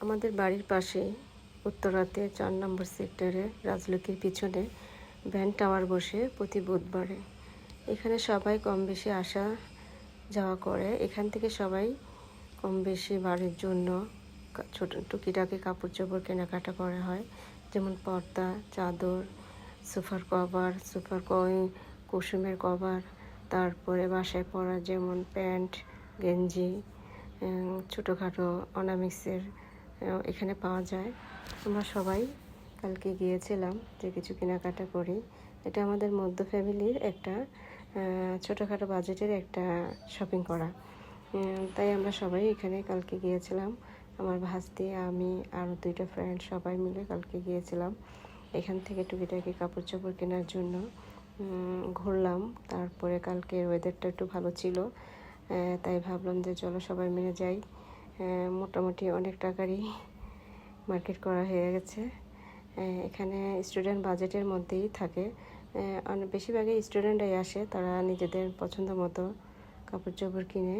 আমাদের বাড়ির পাশে উত্তরাতে চার নম্বর সেক্টরে রাজলক্ষ্মীর পিছনে ভ্যান টাওয়ার বসে প্রতি বুধবারে। এখানে সবাই কম বেশি আসা যাওয়া করে। এখান থেকে সবাই কম বেশি বাড়ির জন্য ছোট টুকিটাকি কাপড় চোপড় কেনাকাটা করা হয়। যেমন পর্দা, চাদর সোফার কভার সোফার ক- কুসুমের কভার, তারপরে বাসায় পরা যেমন প্যান্ট, গেঞ্জি ছোটোখাটো অনামিক্সের এখানে পাওয়া যায়। আমরা সবাই কালকে গিয়েছিলাম যে কিছু কেনাকাটা করি। এটা আমাদের মধ্য ফ্যামিলির একটা ছোটোখাটো বাজেটের একটা শপিং করা। তাই আমরা সবাই এখানে কালকে গিয়েছিলাম। আমার ভাস্তি, আমি, আরও দুইটা ফ্রেন্ড সবাই মিলে কালকে গিয়েছিলাম। এখান থেকে টুকিটাকি কাপড় চোপড় কেনার জন্য ঘুরলাম। তারপরে কালকের ওয়েদারটা একটু ভালো ছিল। তাই ভাবলাম যে চলো সবাই মিলে যাই। মোটামুটি অনেক টাকারই মার্কেট করা হয়ে গেছে। এখানে স্টুডেন্ট বাজেটের মধ্যেই থাকে। অনেক বেশিরভাগই স্টুডেন্টরাই আসে, তারা নিজেদের পছন্দ মতো কাপড় চোপড় কিনে।